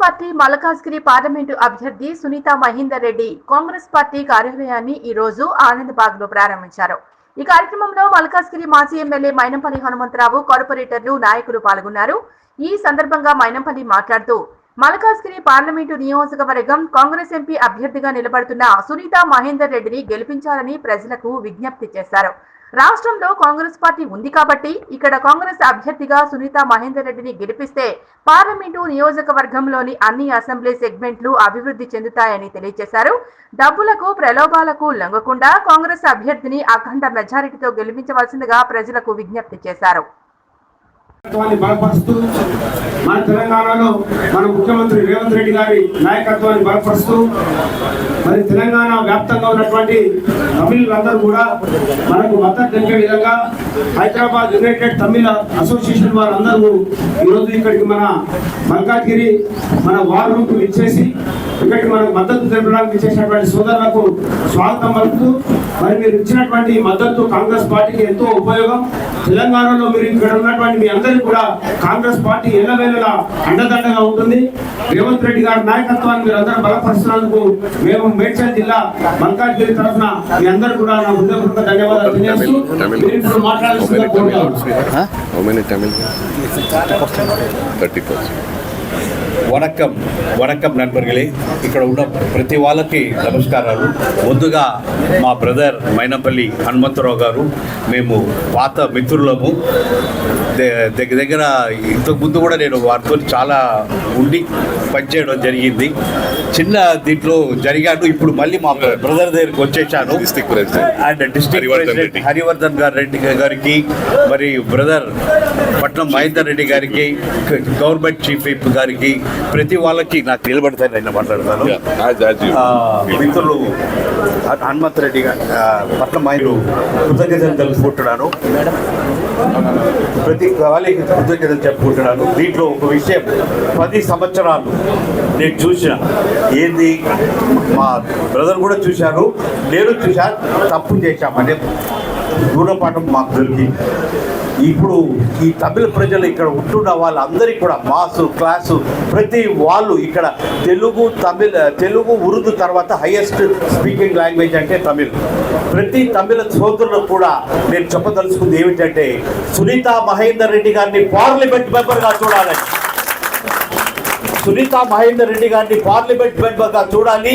Party Malkajgiri parliament అభ్యర్థి Sunitha Mahender Reddy Congress party కార్యాలయాన్ని ఈ రోజు ఆనందబాగ్లో ప్రారంభించారు. ఈ కార్యక్రమంలో మల్కాజ్గిరి మాజీ ఎమ్మెల్యే మైనంపల్లి హనుమంతరావు కార్పొరేటర్లు నాయకులు పాల్గొన్నారు. ఈ సందర్భంగా మైనంపల్లి మాట్లాడుతూ మల్కాజ్గిరి పార్లమెంటు నియోజకవర్గం కాంగ్రెస్ ఎంపీ అభ్యర్థిగా నిలబడుతున్న సునీత మహేందర్ రెడ్డిని గెలిపించాలని ప్రజలకు విజ్ఞప్తి చేశారు. రాష్ట్రంలో కాంగ్రెస్ పార్టీ ఉంది కాబట్టి ఇక్కడ కాంగ్రెస్ అభ్యర్థిగా సునీత మహేందర్ రెడ్డిని గెలిపిస్తే పార్లమెంటు నియోజకవర్గంలోని అన్ని అసెంబ్లీ సెగ్మెంట్లు అభివృద్ధి చెందుతాయని తెలియజేశారు. డబ్బులకు ప్రలోభాలకు లొంగకుండా కాంగ్రెస్ అభ్యర్థిని అఖండ మెజారిటీతో గెలిపించవలసిందిగా ప్రజలకు విజ్ఞప్తి చేశారు. బలపరుస్తూ మన తెలంగాణలో మన ముఖ్యమంత్రి రేవంత్ రెడ్డి గారి నాయకత్వాన్ని బలపరుస్తూ మరి తెలంగాణ వ్యాప్తంగా ఉన్నటువంటి తమిళులందరూ కూడా మనకు మద్దతు తెలిపే విధంగా హైదరాబాద్ యునైటెడ్ తమిళ అసోసియేషన్ వారందరూ ఈరోజు ఇక్కడికి మన మల్కాజ్గిరి మన వార్ రూమ్ ఇచ్చేసి ఇక్కడికి మనకు మద్దతు తెలపడానికి ఇచ్చేసినటువంటి సోదరులకు స్వాగతం పలుకుతూ మరి మీరు ఇచ్చినటువంటి మద్దతు కాంగ్రెస్ పార్టీకి ఎంతో ఉపయోగం. తెలంగాణలో మీరు ఇక్కడ ఉన్నటువంటి మీ అందరికీ కూడా కాంగ్రెస్ పార్టీ ఎల్లవేళలా అండదండగా ఉంటుంది. రేవంత్ రెడ్డి గారి నాయకత్వాన్ని మీరు అందరూ బలపరుస్తున్నందుకు మేము మేడ్చల్ జిల్లా మల్కాజ్గిరి తరఫున మీ అందరూ కూడా నా హృదయపూర్వక ధన్యవాదాలు తెలియజేస్తూ మీరు వణకం వణకం కోరుతాను ఇక్కడ ఉన్న ప్రతి వాళ్ళకి నమస్కారాలు. ముందుగా మా బ్రదర్ మైనపల్లి హనుమంతరావు గారు మేము పాత మిత్రులము. దగ్గర దగ్గర ఇంతకు ముందు కూడా నేను వారితో చాలా ఉండి పనిచేయడం జరిగింది. చిన్న దీంట్లో జరిగాను. ఇప్పుడు మళ్ళీ మా బ్రదర్ దగ్గరికి వచ్చేసాను. And district Harivardhan president. Harivardhan గారు రెడ్డి గారికి మరి బ్రదర్ పట్నం మహేందర్ రెడ్డి గారికి గవర్నమెంట్ చీఫ్ విప్ గారికి ప్రతి వాళ్ళకి నాకు నిలబడతాను. నేను మాట్లాడతాను. మిత్రులు హనుమంత్ రెడ్డి గారు పట్నం మైలు కృతజ్ఞతలు తెలుపుకుంటున్నాను. ప్రతి వాళ్ళకి కృతజ్ఞతలు చెప్పుకుంటున్నాను. దీంట్లో ఒక విషయం పది సంవత్సరాలు నేను చూసిన. ఏంది? మా బ్రదర్ కూడా చూశాను నేను చూశాను తప్పు చేశామని. గుణపాఠం మాకు దొరికింది. ఇప్పుడు ఈ తమిళ ప్రజలు ఇక్కడ ఉంటున్న వాళ్ళందరికీ కూడా మాసు క్లాసు ప్రతి వాళ్ళు ఇక్కడ తెలుగు తమిళ తెలుగు ఉర్దూ తర్వాత హైయెస్ట్ స్పీకింగ్ లాంగ్వేజ్ అంటే తమిళ్. ప్రతి తమిళ సోదరులకు కూడా నేను చెప్పదలుచుకుంది ఏమిటంటే సునీత మహేందర్ రెడ్డి గారిని పార్లమెంట్ మెంబర్గా చూడాలని. సునీత మహేందర్ రెడ్డి గారిని పార్లమెంట్ మెంబర్గా చూడాలి.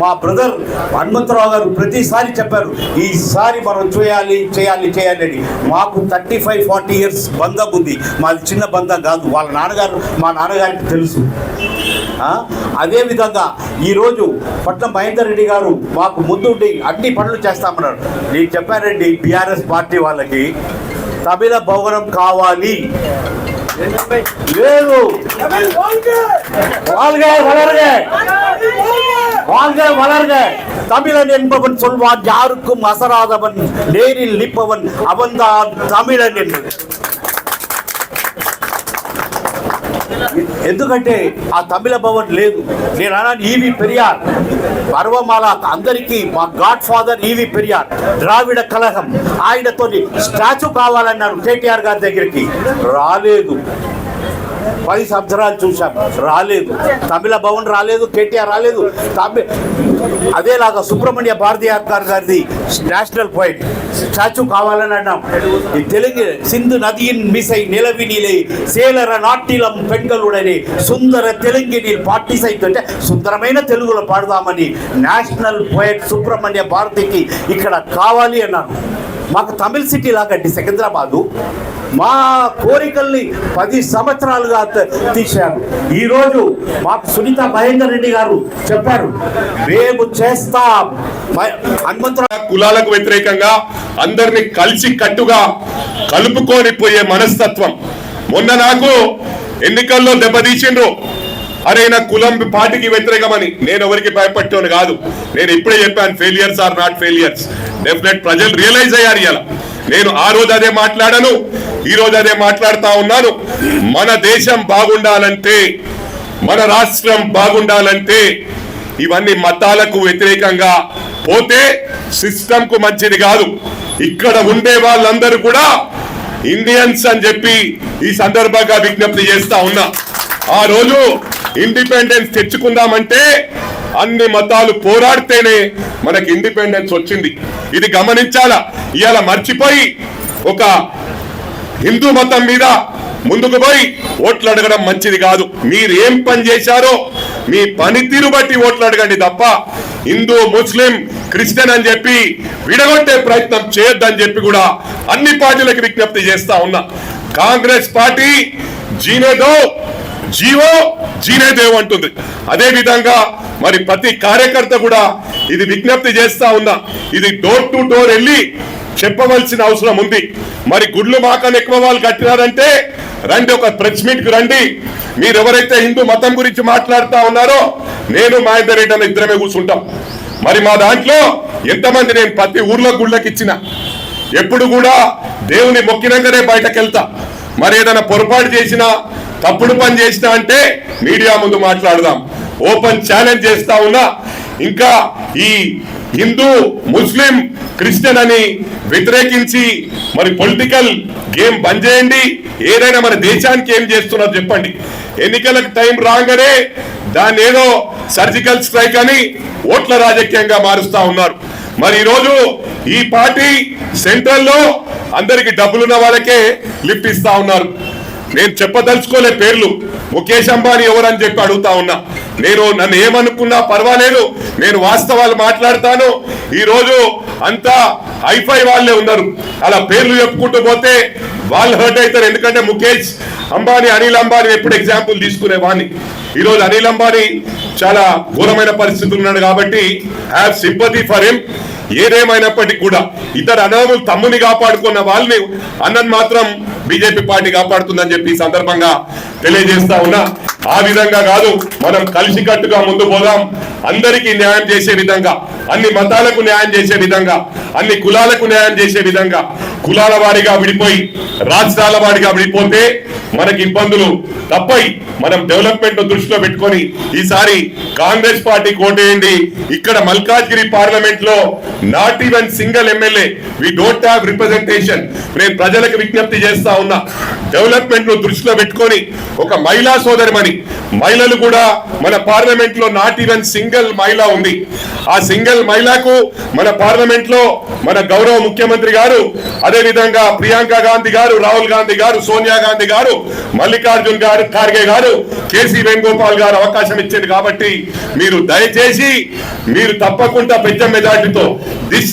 మా బ్రదర్ హనుమంతరావు గారు ప్రతిసారి చెప్పారు ఈసారి మనం చేయాలి చేయాలి చేయాలి అని. మాకు థర్టీ ఫైవ్ ఫార్టీ ఇయర్స్ బంధం ఉంది. మాది చిన్న బంధం కాదు. వాళ్ళ నాన్నగారు మా నాన్నగారికి తెలుసు. అదేవిధంగా ఈరోజు పట్నం మహేందర్ రెడ్డి గారు మాకు ముందుండి అన్ని పనులు చేస్తామన్నారు. నేను చెప్పానండి బీఆర్ఎస్ పార్టీ వాళ్ళకి తమిళ భవనం కావాలి. లేదు வாழ்க வளர்க. வாழ்க வளர்க தமிழன் என்பவன் சொல்வான் யாருக்கும் அசராதவன் நேரில் நிற்பவன் அவன்தான் தமிழன் என்று ఎందుకంటే ఆ తమిళ భవన్ లేదు. నేను అన్నాను ఈవి పెరియార్. పర్వమాల అందరికీ మా గాడ్ ఫాదర్ ఈవి పెరియార్. ద్రావిడ కలహం. ఆయనతో స్టాచ్యూ కావాలన్నారు కేటీఆర్ గారి దగ్గరికి. రాలేదు. పది సంవత్సరాలు చూసాం రాలేదు. తమిళ భవన్ రాలేదు కేటీఆర్ రాలేదు. తమి అదేలాగా సుబ్రహ్మణ్య భారతీయాత్కార్ గారిది నేషనల్ పాయింట్ స్టాచ్యూ కావాలని అన్నాం. ఈ తెలుగు సింధు నదియిన్ మిసై నిలవి నీలై సేలర నాటిలం పెంగళుడని సుందర తెలంగిణిల్ పాటిసైతుంటే సుందరమైన తెలుగులో పాడదామని నేషనల్ పోయట్ సుబ్రహ్మణ్య భారతికి ఇక్కడ కావాలి అన్నాను మాకు తమిళ సిటీ లాగండి సికింద్రాబాదు మా కోరికల్ని పది సంవత్సరాలుగా తీశారు ఈరోజు మాకు సునీత మహేందర్ రెడ్డి గారు చెప్పారు మేము చేస్తాం. హనుమంతరావు కులాలకు వ్యతిరేకంగా అందరిని కలిసి కట్టుగా కలుపుకొని పోయే మనస్తత్వం. మొన్న నాకు ఎన్నికల్లో దెబ్బతీసిండ్రు. అరే నా కులం పార్టీకి వ్యతిరేకమని. నేను ఎవరికి భయపట్టాను కాదు. నేను ఇప్పుడే చెప్పాను failures are not failures definite ప్రజలు రియలైజ్ అయ్యారు ఇలా నేను ఆ రోజు అదే మాట్లాడాను. ఈ రోజు అదే మాట్లాడుతా ఉన్నాను. మన దేశం బాగుండాలంటే మన రాష్ట్రం బాగుండాలంటే ఇవన్నీ మతాలకు వ్యతిరేకంగా పోతే సిస్టమ్కు మంచిది కాదు. ఇక్కడ ఉండే వాళ్ళందరూ కూడా ఇండియన్స్ అని చెప్పి ఈ సందర్భంగా విజ్ఞప్తి చేస్తా ఉన్నా. ఆ రోజు ఇండిపెండెన్స్ తెచ్చుకుందామంటే అన్ని మతాలు పోరాడితేనే మనకి ఇండిపెండెన్స్ వచ్చింది. ఇది గమనించాలా? ఇవాళ మర్చిపోయి ఒక హిందూ మతం మీద ముందుకు పోయి ఓట్లు అడగడం మంచిది కాదు. మీరు ఏం పని చేశారో మీ పనితీరు బట్టి ఓట్లు అడగండి తప్ప హిందూ ముస్లిం క్రిస్టియన్ అని చెప్పి విడగొట్టే ప్రయత్నం చేయొద్దని చెప్పి కూడా అన్ని పార్టీలకు విజ్ఞప్తి చేస్తా ఉన్నా. కాంగ్రెస్ పార్టీ జీనేదో జీవో జీనేదేవ్ అంటుంది. అదే విధంగా మరి ప్రతి కార్యకర్త కూడా ఇది విజ్ఞప్తి చేస్తా ఉన్నా. ఇది డోర్ టు డోర్ వెళ్ళి చెప్పవలసిన అవసరం ఉంది. మరి గుడ్లు మాకని ఎక్కువ వాళ్ళు కట్టినారంటే రండి ఒక ప్రెస్ మీట్కు రండి. మీరు ఎవరైతే హిందూ మతం గురించి మాట్లాడుతా ఉన్నారో నేను మహేందర్ రెడ్డి అన్న ఇద్దరమే కూర్చుంటాం. మరి మా దాంట్లో ఎంతమంది నేను ప్రతి ఊర్లో గుళ్ళకి ఇచ్చిన? ఎప్పుడు కూడా దేవుని మొక్కినాకనే బయటకు వెళ్తా మరి ఏదైనా పొరపాటు చేసినా తప్పుడు పని చేసినా అంటే మీడియా ముందు మాట్లాడదాం. ఓపెన్ ఛాలెంజ్ చేస్తా ఉన్నా. ఇంకా ఈ హిందూ ముస్లిం క్రిస్టియన్ అని వ్యతిరేకించి మరి పొలిటికల్ గేమ్ బంద్ చేయండి. ఏదైనా మన దేశానికి ఏం చేస్తున్నారు చెప్పండి. ఎన్నికలకు టైం రాగానే దాన్ని ఏదో సర్జికల్ స్ట్రైక్ అని ఓట్ల రాజకీయంగా మారుస్తా ఉన్నారు. మరి ఈరోజు ఈ పార్టీ సెంట్రల్లో అందరికి డబ్బులున్న వాళ్ళకే లిఫ్ట్ ఇస్తా ఉన్నారు. నేను చెప్పదలుచుకోలే పేర్లు. ముఖేష్ అంబానీ ఎవరని చెప్పి అడుగుతా ఉన్నా. నేను నన్ను ఏమనుకున్నా పర్వాలేదు. నేను వాస్తవాలు మాట్లాడతాను. ఈ రోజు అంతా హైఫై వాళ్ళే ఉన్నారు. అలా పేర్లు చెప్పుకుంటూ పోతే వాళ్ళు హర్ట్ అవుతారు. ఎందుకంటే ముఖేష్ అంబానీ అనిల్ అంబానీ ఎప్పుడు ఎగ్జాంపుల్ తీసుకునే ఈరోజు ఈ రోజు అనిల్ అంబానీ చాలా ఘోరమైన పరిస్థితులు ఉన్నాడు కాబట్టి హ్యావ్ సింపతి ఫర్ హిమ్ ఏదేమైనప్పటికీ కూడా ఇతర అన్నదమ్ములు తమ్ముని కాపాడుకున్న వాళ్ళని అన్నని మాత్రం బీజేపీ పార్టీ కాపాడుతుందని చెప్పి సందర్భంగా తెలియజేస్తా ఉన్నా. ఆ విధంగా కాదు మనం కలిసికట్టుగా ముందు పోదాం. అందరికీ న్యాయం చేసే విధంగా అన్ని మతాలకు న్యాయం చేసే విధంగా అన్ని కులాలకు న్యాయం చేసే విధంగా కులాల వారిగా విడిపోయి రాష్ట్రాల వారిగా విడిపోతే మనకి ఇబ్బందులు తప్పై మనం డెవలప్మెంట్ దృష్టిలో పెట్టుకొని ఈసారి కాంగ్రెస్ పార్టీ కోటేయండి. ఇక్కడ మల్కాజ్గిరి పార్లమెంట్లో not even single MLA we don't have representation నేను ప్రజలకు విజ్ఞప్తి చేస్తా ఉన్నా. డెవలప్మెంట్ను దృష్టిలో పెట్టుకొని ఒక మహిళా సోదరిమణి మహిళలు కూడా మన పార్లమెంట్లో నాట్ ఈవెన్ సింగిల్ మహిళ ఉంది. ఆ సింగిల్ మహిళకు మన పార్లమెంట్లో మన గౌరవ ముఖ్యమంత్రి గారు అదే విధంగా ప్రియాంక గాంధీ గారు రాహుల్ గాంధీ గారు సోనియా గాంధీ గారు మల్లికార్జున్ గారు ఖార్గే గారు కేసీ వేణుగోపాల్ గారు అవకాశం ఇచ్చారు కాబట్టి మీరు దయచేసి మీరు తప్పకుండా పెద్ద మెజార్టీతో this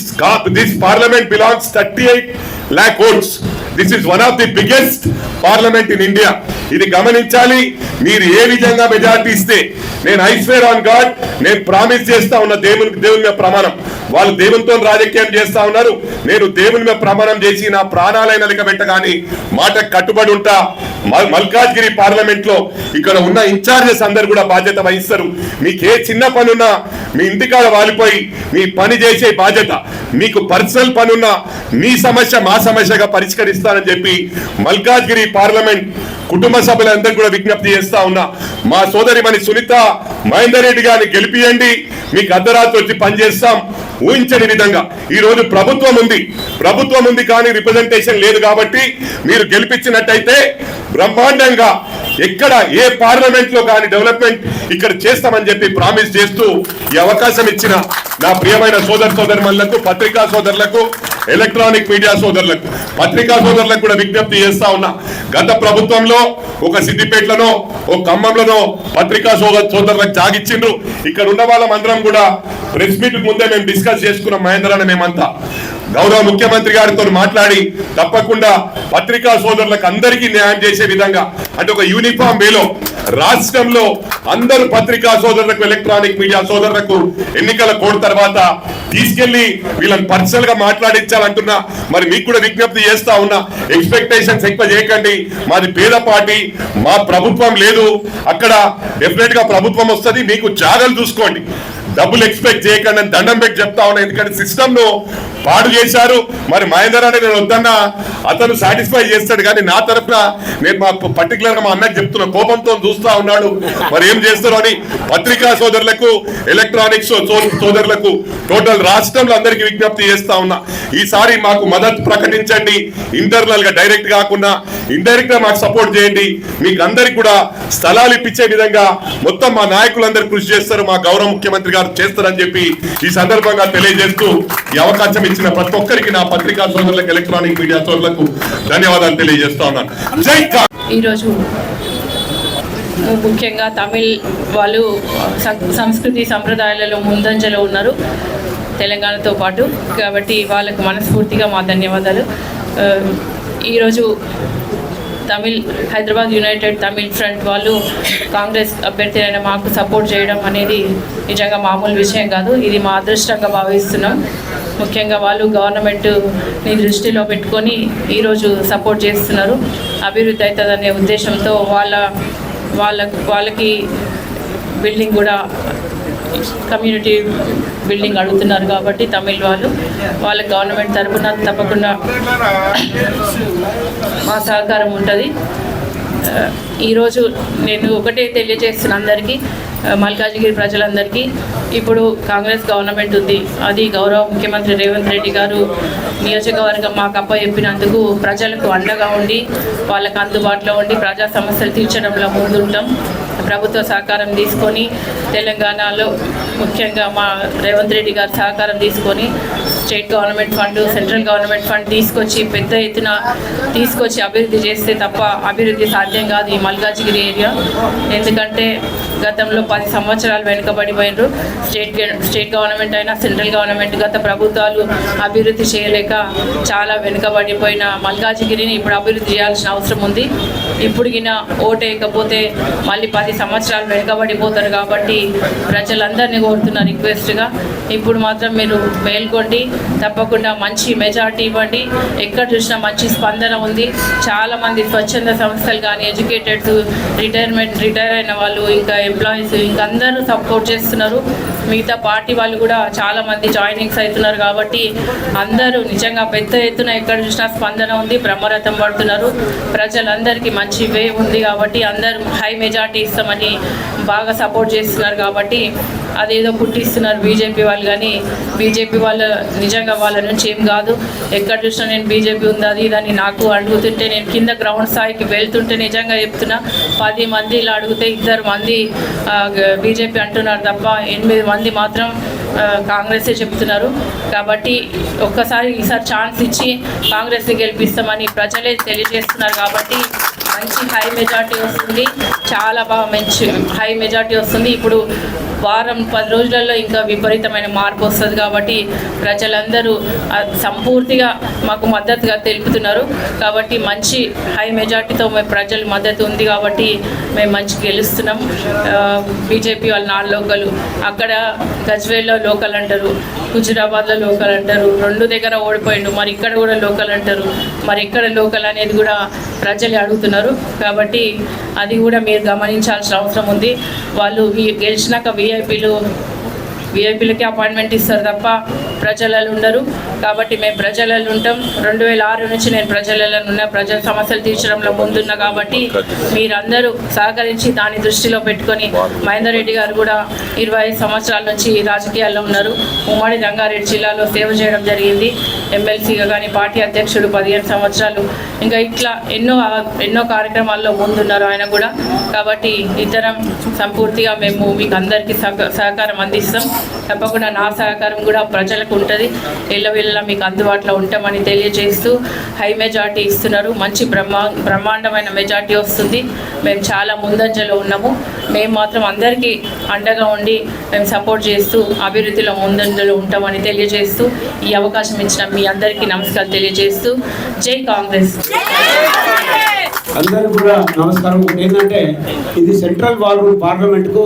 this parliament belongs thirty eight lakh votes this is one of the biggest parliament in India ఇది గమనించాలి. మీరు ఏ విధంగా మెజార్టీ ఇస్తే నేను ఐస్వేర్ ఆన్ గాడ్ నేను ప్రామిస్ చేస్తా ఉన్న దేవుని దేవుని మీద ప్రమాణం. వాళ్ళు దేవునితో రాజకీయం చేస్తా ఉన్నారు. నేను దేవుని మీద ప్రమాణం చేసి నా ప్రాణాలైన లెక్క మాట కట్టుబడి ఉంటా. మల్కాజ్గిరి పార్లమెంట్లో ఇక్కడ ఉన్న ఇన్ఛార్జెస్ అందరు కూడా బాధ్యత వహిస్తారు. మీకు ఏ చిన్న పని ఉన్నా మీ ఇంటికాడ వాలిపోయి మీ పని చేసే బాధ్యత. మీకు పర్సనల్ పని ఉన్నా మీ సమస్య మా సమస్యగా పరిష్కరిస్తానని చెప్పి మల్కాజ్గిరి పార్లమెంట్ కుటుంబ సభ్యులందరూ కూడా విజ్ఞప్తి చేస్తారు చేస్తా ఉన్నా మా సోదరిమణి సునీత మహేందర్ రెడ్డి గారిని గెలిపియండి. మీకు అర్ధరాత్రి వచ్చి పనిచేస్తాం ఊహించని విధంగా. ఈ రోజు ప్రభుత్వం ఉంది. ప్రభుత్వం ఉంది కానీ రిప్రజెంటేషన్ లేదు కాబట్టి మీరు గెలిపించినట్టయితే బ్రహ్మాండంగా ఎక్కడ ఏ పార్లమెంట్లో కానీ డెవలప్మెంట్ ఇక్కడ చేస్తామని చెప్పి ప్రామిస్ చేస్తూ ఈ అవకాశం ఇచ్చిన నా ప్రియమైన సోదర సోదరులకు పత్రికా సోదరులకు ఎలక్ట్రానిక్ మీడియా సోదరులకు పత్రికా సోదరులకు కూడా విజ్ఞప్తి చేస్తా ఉన్నా. గత ప్రభుత్వంలో ఒక సిద్దిపేటలోనో ఒక ఖమ్మంలోనో పత్రికా సోదరులకు జాగిచ్చిండ్రు. ఇక్కడ ఉన్న వాళ్ళం అందరం కూడా ప్రెస్ మీట్ ముందే మేము డిస్కస్ చేసుకున్నాం మహేంద్ర అని మేమంతా. గౌరవ ముఖ్యమంత్రి గారితో మాట్లాడి తప్పకుండా పత్రికా సోదరులకు అందరికీ న్యాయం చేసే విధంగా అంటే ఒక యూనిఫామ్ వేలో రాష్ట్రంలో అందరు పత్రికా సోదరులకు ఎలక్ట్రానిక్ మీడియా సోదరులకు ఎన్నికల కోడ్ తర్వాత తీసుకెళ్ళి వీళ్ళని పర్సనల్గా మాట్లాడించాలంటున్నా. మరి మీకు కూడా విజ్ఞప్తి చేస్తా ఉన్నా. ఎక్స్పెక్టేషన్స్ ఎక్కువ చేయకండి. మాది పేద పార్టీ. మా ప్రభుత్వం లేదు. అక్కడ డెఫినెట్గా ప్రభుత్వం వస్తుంది. మీకు జాగలు చూసుకోండి. డబ్బులు ఎక్స్పెక్ట్ చేయకండి అని దండం పెట్టి చెప్తా ఉన్నా. ఎందుకంటే సిస్టమ్ను పాడు చేశారు. మరి మహేందర్ అనే నేను వద్దన్నా. అతను సాటిస్ఫై చేస్తాడు కానీ నా తరఫున నేను మా పర్టికులర్గా మా అన్నకి చెప్తున్నా కోపంతో చూస్తా ఉన్నాడు. మరి ఏం చేస్తారు అని పత్రికా సోదరులకు ఎలక్ట్రానిక్స్ సోదరులకు టోటల్ రాష్ట్రంలో అందరికీ విజ్ఞప్తి చేస్తా ఉన్నా. ఈసారి మాకు మద్దతు ప్రకటించండి. ఇంటర్నల్గా డైరెక్ట్ కాకుండా ఇండైరెక్ట్గా మాకు సపోర్ట్ చేయండి. మీకు అందరికి కూడా స్థలాలు ఇప్పించే విధంగా మొత్తం మా నాయకులందరూ కృషి చేస్తారు. మా గౌరవ ముఖ్యమంత్రి గారు చేస్తారని చెప్పి ఈ సందర్భంగా తెలియజేస్తూ ఈ అవకాశం ఇచ్చిన ప్రతి ఒక్కరికి నా పత్రికా సోదరులకు ఎలక్ట్రానిక్ మీడియా సోదరులకు ధన్యవాదాలు తెలియజేస్తా ఉన్నాను. జై ఈరోజు ముఖ్యంగా తమిళ్ వాళ్ళు సంస్కృతి సంప్రదాయాలలో ముందంజలో ఉన్నారు తెలంగాణతో పాటు. కాబట్టి వాళ్ళకు మనస్ఫూర్తిగా మా ధన్యవాదాలు. ఆ, ఈరోజు తమిళ్ హైదరాబాద్ యునైటెడ్ తమిళ్ ఫ్రంట్ వాళ్ళు కాంగ్రెస్ అభ్యర్థి అయిన మాకు సపోర్ట్ చేయడం అనేది నిజంగా మామూలు విషయం కాదు. ఇది మా అదృష్టంగా భావిస్తున్నాం. ముఖ్యంగా వాళ్ళు గవర్నమెంట్ని దృష్టిలో పెట్టుకొని ఈరోజు సపోర్ట్ చేస్తున్నారు. అభివృద్ధి అవుతుందనే ఉద్దేశంతో వాళ్ళ వాళ్ళ వాళ్ళకి బిల్డింగ్ కూడా కమ్యూనిటీ బిల్డింగ్ అడుగుతున్నారు కాబట్టి తమిళ్ వాళ్ళు వాళ్ళ గవర్నమెంట్ తరఫున తప్పకుండా మా సహకారం ఉంటుంది. ఈరోజు నేను ఒకటే తెలియజేస్తున్న అందరికీ మల్కాజిగిరి ప్రజలందరికీ. ఇప్పుడు కాంగ్రెస్ గవర్నమెంట్ ఉంది. అది గౌరవ ముఖ్యమంత్రి రేవంత్ రెడ్డి గారు నియోజకవర్గం మాకు అప్ప చెప్పినందుకు ప్రజలకు అండగా ఉండి వాళ్ళకు అందుబాటులో ఉండి ప్రజా సమస్యలు తీర్చడంలో ముందుంటాం. ప్రభుత్వ సహకారం తీసుకొని తెలంగాణలో ముఖ్యంగా మా రేవంత్ రెడ్డి గారు సహకారం తీసుకొని state government fund central government fund తీసుకొచ్చి పెద్ద ఎత్తున తీసుకొచ్చి అభివృద్ధి చేస్తే తప్ప అభివృద్ధి సాధ్యం కాదు ఈ మల్కాజిగిరి ఏరియా. ఎందుకంటే గతంలో పది సంవత్సరాలు వెనుకబడిపోయినారు. స్టేట్ స్టేట్ గవర్నమెంట్ అయినా సెంట్రల్ గవర్నమెంట్ గత ప్రభుత్వాలు అభివృద్ధి చేయలేక చాలా వెనుకబడిపోయిన మల్కాజిగిరిని ఇప్పుడు అభివృద్ధి చేయాల్సిన అవసరం ఉంది. ఇప్పుడుగిన ఓటేయకపోతే మళ్ళీ పది సంవత్సరాలు వెనుకబడిపోతారు కాబట్టి ప్రజలందరినీ కోరుతున్న రిక్వెస్ట్గా. ఇప్పుడు మాత్రం మీరు మేల్కొండి. తప్పకుండా మంచి మెజార్టీ ఇవ్వండి. ఎక్కడ చూసినా మంచి స్పందన ఉంది. చాలా మంది స్వచ్ఛంద సంస్థలు కానీ ఎడ్యుకేటెడ్స్ రిటైర్మెంట్ రిటైర్ అయిన వాళ్ళు ఇంకా ఎంప్లాయీస్ ఇంకా అందరూ సపోర్ట్ చేస్తున్నారు. మిగతా పార్టీ వాళ్ళు కూడా చాలా మంది జాయినింగ్స్ అవుతున్నారు కాబట్టి అందరూ నిజంగా పెద్ద ఎత్తున ఎక్కడ చూసినా స్పందన ఉంది బ్రహ్మరథం పడుతున్నారు. ప్రజలందరికీ మంచి వే ఉంది కాబట్టి అందరూ హై మెజార్టీ ఇస్తామని బాగా సపోర్ట్ చేస్తున్నారు కాబట్టి అదేదో పుట్టిస్తున్నారు బీజేపీ వాళ్ళు కానీ బీజేపీ వాళ్ళు నిజంగా వాళ్ళ నుంచి ఏం కాదు. ఎక్కడ చూసినా నేను బీజేపీ ఉంది అది ఇదని నాకు అడుగుతుంటే నేను కింద గ్రౌండ్ స్థాయికి వెళ్తుంటే నిజంగా చెప్తున్నా పది మంది ఇలా అడిగితే ఇద్దరు మంది బీజేపీ అంటున్నారు తప్ప ఎనిమిది మంది మాత్రం కాంగ్రెసే చెప్తున్నారు. కాబట్టి ఒక్కసారి ఈసారి ఛాన్స్ ఇచ్చి కాంగ్రెస్ని గెలిపిస్తామని ప్రజలే తెలియజేస్తున్నారు కాబట్టి మంచి హై మెజార్టీ వస్తుంది. చాలా బాగా మంచి హై మెజార్టీ వస్తుంది. ఇప్పుడు వారం పది రోజులలో ఇంకా విపరీతమైన మార్పు వస్తుంది కాబట్టి ప్రజలందరూ సంపూర్తిగా మాకు మద్దతుగా తెలుపుతున్నారు. కాబట్టి మంచి హై మెజార్టీతో మేము ప్రజల మద్దతు ఉంది కాబట్టి మేము మంచి గెలుస్తున్నాం. బీజేపీ వాళ్ళ నాలుగు లోకలు అక్కడ గజ్వేల్లో లోకల్ అంటారు హుజురాబాద్లో లోకల్ అంటారు రెండు దగ్గర ఓడిపోయిండు మరి ఇక్కడ కూడా లోకల్ అంటారు. మరి ఎక్కడ లోకల్ అనేది కూడా ప్రజలే అడుగుతున్నారు. కాబట్టి అది కూడా మీరు గమనించాల్సిన అవసరం ఉంది. వాళ్ళు గెలిచినాక గెలిచినాక విఐపీలు విఐపీలకి అపాయింట్మెంట్ ఇస్తారు తప్ప ప్రజలలో ఉండరు. కాబట్టి మేము ప్రజలలో ఉంటాం. రెండు వేల ఆరు నుంచి నేను ప్రజలలో ఉన్న ప్రజల సమస్యలు తీర్చడంలో ముందున్నా కాబట్టి మీరందరూ సహకరించి దాన్ని దృష్టిలో పెట్టుకొని మహేందర్ రెడ్డి గారు కూడా ఇరవై ఐదు సంవత్సరాల నుంచి రాజకీయాల్లో ఉన్నారు. ఉమ్మడి రంగారెడ్డి జిల్లాలో సేవ చేయడం జరిగింది. ఎమ్మెల్సీగా కానీ పార్టీ అధ్యక్షుడు పదిహేను సంవత్సరాలు. ఇంకా ఇట్లా ఎన్నో ఎన్నో కార్యక్రమాల్లో ముందున్నారు ఆయన కూడా. కాబట్టి ఇద్దరం సంపూర్తిగా మేము మీకు అందరికీ సహక- సహకారం అందిస్తాం. తప్పకుండా నా సహకారం కూడా ప్రజలకు ఉంటుంది ఎల్లవెల్ల మీకు అందుబాటులో ఉంటామని తెలియజేస్తూ హై మెజార్టీ ఇస్తున్నారు. మంచి బ్రహ్మా బ్రహ్మాండమైన మెజార్టీ వస్తుంది. మేము చాలా ముందంజలో ఉన్నాము. మేము మాత్రం అందరికీ అండగా ఉండి మేము సపోర్ట్ చేస్తూ అభివృద్ధిలో ముందంజలో ఉంటామని తెలియజేస్తూ ఈ అవకాశం ఇచ్చిన మీ అందరికీ నమస్కారం తెలియజేస్తూ జై కాంగ్రెస్. అందరూ కూడా నమస్కారం. ఏంటంటే ఇది సెంట్రల్ వాల్ పార్లమెంట్కు